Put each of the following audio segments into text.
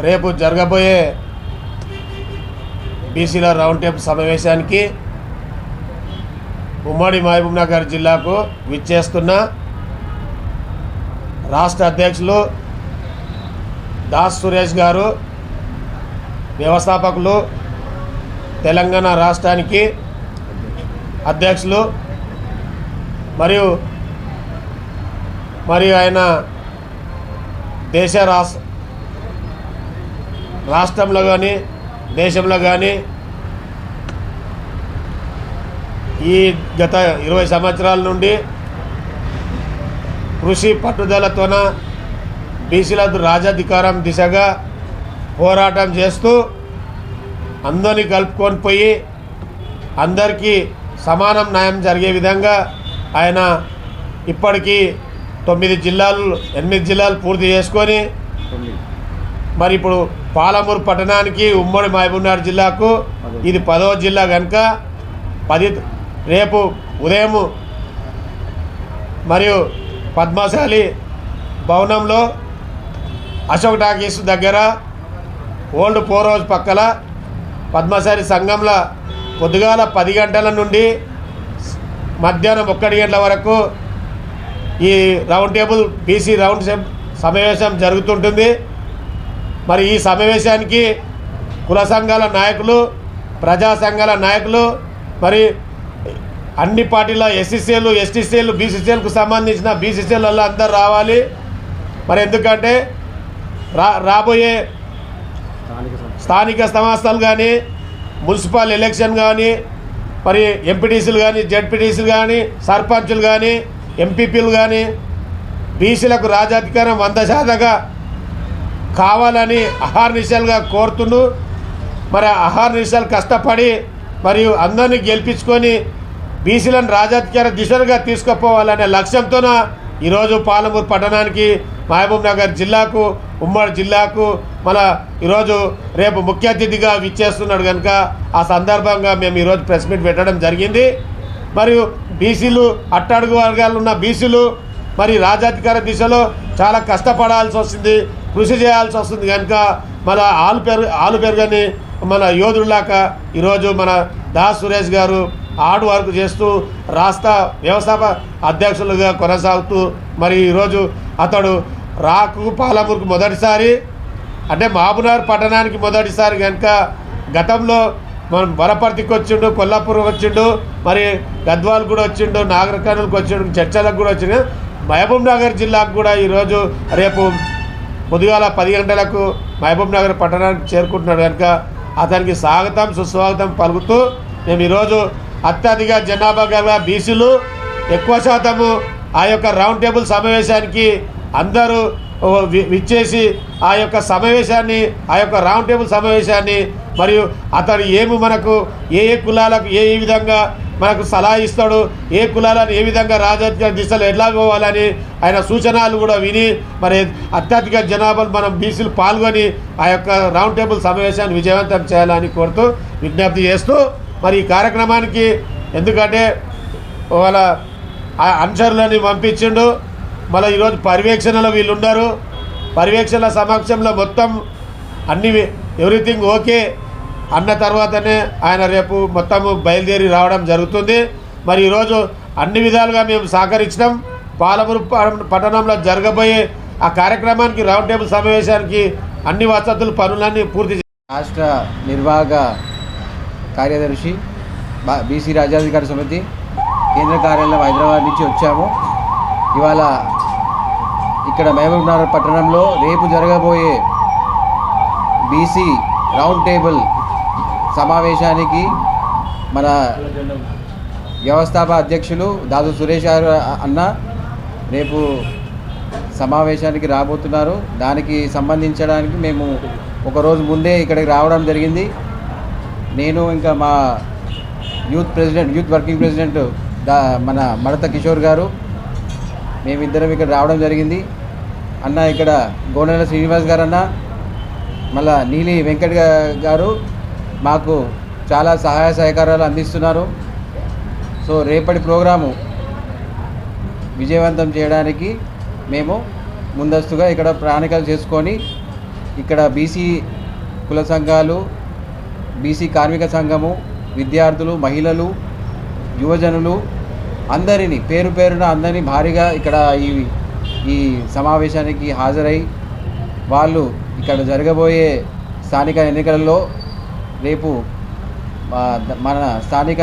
రేపు జరగబోయే బీసీల రౌండ్ టేబుల్ సమావేశానికి ఉమ్మడి మహబూబ్ నగర్ జిల్లాకు విచ్చేస్తున్న రాష్ట్ర అధ్యక్షులు దాస్ సురేష్ గారు వ్యవస్థాపకులు తెలంగాణ రాష్ట్రానికి అధ్యక్షులు మరియు మరియు ఆయన దేశ రాష్ట్ర రాష్ట్రంలో కానీ దేశంలో కానీ ఈ గత ఇరవై సంవత్సరాల నుండి కృషి పట్టుదలతోన బీసీల రాజాధికారం దిశగా పోరాటం చేస్తూ అందరినీ కలుపుకొని పోయి అందరికీ సమానం న్యాయం జరిగే విధంగా ఆయన ఇప్పటికీ తొమ్మిది జిల్లాలు ఎనిమిది జిల్లాలు పూర్తి చేసుకొని మరి ఇప్పుడు పాలమూరు పట్టణానికి ఉమ్మడి మహబూబ్నగర్ జిల్లాకు ఇది పదవ జిల్లా కనుక పది రేపు ఉదయం మరియు పద్మశాలి భవనంలో అశోక్ టాకీస్ దగ్గర ఓల్డ్ పోర్ హౌస్ పక్కల పద్మశాలి సంఘంలో పొద్దుగాల పది గంటల నుండి మధ్యాహ్నం ఒక్కటి గంటల వరకు ఈ రౌండ్ టేబుల్ బీసీ రౌండ్ సెమ్ సమావేశం జరుగుతుంటుంది. మరి ఈ సమావేశానికి కుల సంఘాల నాయకులు ప్రజా సంఘాల నాయకులు మరి అన్ని పార్టీల ఎస్సీసీలు ఎస్టీసీలు బీసీసీలకు సంబంధించిన బీసీసీలలో అందరు రావాలి. మరి ఎందుకంటే రా రాబోయే స్థానిక సంస్థలు కానీ మున్సిపల్ ఎలక్షన్ కానీ మరి ఎంపీటీసీలు కానీ జడ్పీటీసీలు కానీ సర్పంచులు కానీ ఎంపీపీలు కానీ బీసీలకు రాజాధికారం వంద శాతంగా కావాలని అహార్నిశలుగా కోరుతుండు. మరి అహార్నిశలు కష్టపడి మరియు అందరినీ గెలిపించుకొని బీసీలను రాజాధికార దిశలుగా తీసుకుపోవాలనే లక్ష్యంతోన ఈరోజు పాలమూరు పట్టణానికి మహబూబ్ నగర్ జిల్లాకు ఉమ్మడి జిల్లాకు మన ఈరోజు రేపు ముఖ్య అతిథిగా విచ్చేస్తున్నాడు కనుక ఆ సందర్భంగా మేము ఈరోజు ప్రెస్ మీట్ పెట్టడం జరిగింది. మరియు బీసీలు అట్టడుగు వర్గాలు ఉన్న బీసీలు మరి రాజాధికార దిశలో చాలా కష్టపడాల్సి వస్తుంది కృషి చేయాల్సి వస్తుంది కనుక మన ఆలు పెరు ఆలు పెరుగని మన యోధుల్లాక ఈరోజు మన దాస్ సురేష్ గారు హార్డ్ వర్క్ చేస్తూ రాష్ట్ర వ్యవస్థాప అధ్యక్షులుగా కొనసాగుతూ మరి ఈరోజు అతడు రాకు పాలమూరుకు మొదటిసారి అంటే మహబూబ్నగర్ పట్టణానికి మొదటిసారి కనుక గతంలో మనం వరపర్తికి వచ్చిండు కొల్లాపూర్కి వచ్చిండు మరి గద్వాల్ కూడా వచ్చిండు నాగరకర్ణులకు వచ్చిండు చర్చలకు కూడా వచ్చిండు. మహబూబ్ నగర్ జిల్లాకు కూడా ఈరోజు రేపు పొద్దుగాల పది గంటలకు మహబూబ్ నగర్ పట్టణానికి చేరుకుంటున్నాడు కనుక అతనికి స్వాగతం సుస్వాగతం పలుకుతూ మేము ఈరోజు అత్యధిక జనాభా గల బీసీలు ఎక్కువ శాతము ఆ యొక్క రౌండ్ టేబుల్ సమావేశానికి అందరూ విచ్చేసి ఆ యొక్క సమావేశాన్ని ఆ యొక్క రౌండ్ టేబుల్ సమావేశాన్ని మరియు అతడు ఏమి మనకు ఏ ఏ కులాలకు ఏ ఏ విధంగా మనకు సలహా ఇస్తాడు ఏ కులాలను ఏ విధంగా రాజకీయ దిశలో ఎట్లా పోవాలని ఆయన సూచనలు కూడా విని మరి అత్యధిక జనాభాలు మనం బీసీలు పాల్గొని ఆ యొక్క రౌండ్ టేబుల్ సమావేశాన్ని విజయవంతం చేయాలని కోరుతూ విజ్ఞప్తి చేస్తూ మరి ఈ కార్యక్రమానికి ఎందుకంటే వాళ్ళ అనుచరులని పంపించిండు మళ్ళీ ఈరోజు పర్యవేక్షణలో వీళ్ళు ఉన్నారు పర్యవేక్షణ సమక్షంలో మొత్తం అన్ని ఎవ్రీథింగ్ ఓకే అన్న తర్వాతనే ఆయన రేపు మొత్తము బయలుదేరి రావడం జరుగుతుంది. మరి ఈరోజు అన్ని విధాలుగా మేము సహకరించడం పాలమూరు పట్టణంలో జరగబోయే ఆ కార్యక్రమానికి రౌండ్ టేబుల్ సమావేశానికి అన్ని వసతులు పనులన్నీ పూర్తి రాష్ట్ర నిర్వాహక కార్యదర్శి బీసీ రాజ్యాధికార సమితి కేంద్ర కార్యాలయం హైదరాబాద్ నుంచి వచ్చాము. ఇవాళ ఇక్కడ మహబూబ్నగర్ పట్టణంలో రేపు జరగబోయే బీసీ రౌండ్ టేబుల్ సమావేశానికి మన వ్యవస్థాపక అధ్యక్షులు దాదు సురేష్ గారు అన్న రేపు సమావేశానికి రాబోతున్నారు. దానికి సంబంధించడానికి మేము ఒక రోజు ముందే ఇక్కడికి రావడం జరిగింది. నేను ఇంకా మా youth president youth working president దా మన మడత కిషోర్ గారు మేమిద్దరం ఇక్కడ రావడం జరిగింది. అన్న ఇక్కడ గోనెల శ్రీనివాస్ గారు అన్న మళ్ళా నీలి వెంకట్ గారు మాకు చాలా సహాయ సహకారాలు అందిస్తున్నారు. సో రేపటి ప్రోగ్రాము విజయవంతం చేయడానికి మేము ముందస్తుగా ఇక్కడ ప్రణాళికలు చేసుకొని ఇక్కడ బీసీ కుల సంఘాలు బీసీ కార్మిక సంఘము విద్యార్థులు మహిళలు యువజనులు అందరినీ పేరు పేరున అందరినీ భారీగా ఇక్కడ ఈ ఈ సమావేశానికి హాజరై వాళ్ళు ఇక్కడ జరగబోయే స్థానిక ఎన్నికలలో రేపు మన స్థానిక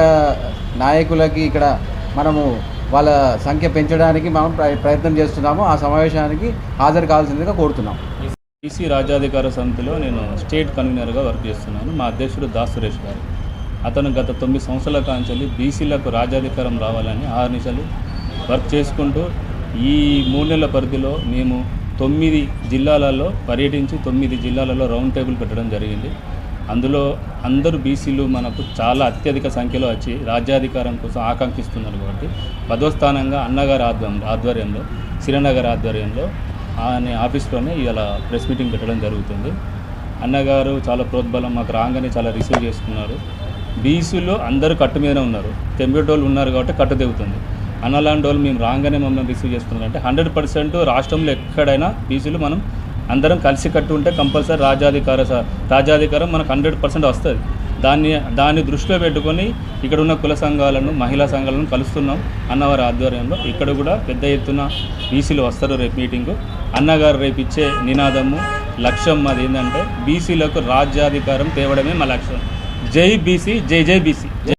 నాయకులకి ఇక్కడ మనము వాళ్ళ సంఖ్య పెంచడానికి మనం ప్ర- ప్రయత్నం చేస్తున్నాము. ఆ సమావేశానికి హాజరు కావాల్సిందిగా కోరుతున్నాం. బీసీ రాజ్యాధికార సమితిలో నేను స్టేట్ కన్వీనర్గా వర్క్ చేస్తున్నాను. మా అధ్యక్షుడు దాస్ సురేష్ గారు. అతను గత తొమ్మిది సంవత్సరాల కాంచెల్లి బీసీలకు రాజ్యాధికారం రావాలని ఆర్నిశలు వర్క్ చేసుకుంటూ ఈ మూడు నెలల పరిధిలో మేము తొమ్మిది జిల్లాలలో పర్యటించి తొమ్మిది జిల్లాలలో రౌండ్ టేబుల్ పెట్టడం జరిగింది. అందులో అందరూ బీసీలు మనకు చాలా అత్యధిక సంఖ్యలో వచ్చి రాజ్యాధికారం కోసం ఆకాంక్షిస్తున్నారు కాబట్టి పదో స్థానంగా అన్నగారి ఆధ్వర్యం ఆధ్వర్యంలో సిరినగర్ ఆధ్వర్యంలో ఆయన ఆఫీస్లోనే ఇవాళ ప్రెస్ మీటింగ్ పెట్టడం జరుగుతుంది. అన్నగారు చాలా ప్రోద్బలం మాకు రాగానే చాలా రిసీవ్ చేసుకున్నారు. బీసీలు అందరూ కట్టు మీదనే ఉన్నారు. తెంబేటోళ్ళు ఉన్నారు కాబట్టి కట్టు తెగుతుంది. అన్నలాంటి వాళ్ళు మేము రాగానే మమ్మల్ని రిసీవ్ చేసుకున్నారంటే హండ్రెడ్ పర్సెంట్ రాష్ట్రంలో ఎక్కడైనా బీసీలు మనం అందరం కలిసి కట్టు ఉంటే కంపల్సరీ రాజాధికార రాజాధికారం రాజ్యాధికారం మనకు హండ్రెడ్ పర్సెంట్ వస్తుంది. దాన్ని దాన్ని దృష్టిలో పెట్టుకొని ఇక్కడ ఉన్న కుల సంఘాలను మహిళా సంఘాలను కలుస్తున్నాం అన్నవారి ఆధ్వర్యంలో. ఇక్కడ కూడా పెద్ద ఎత్తున బీసీలు వస్తారు రేపు మీటింగు. అన్నగారు రేపు ఇచ్చే నినాదము లక్ష్యం మాది ఏంటంటే బీసీలకు రాజ్యాధికారం తేవడమే మా లక్ష్యం. జై బీసీ జై జై బీసీ.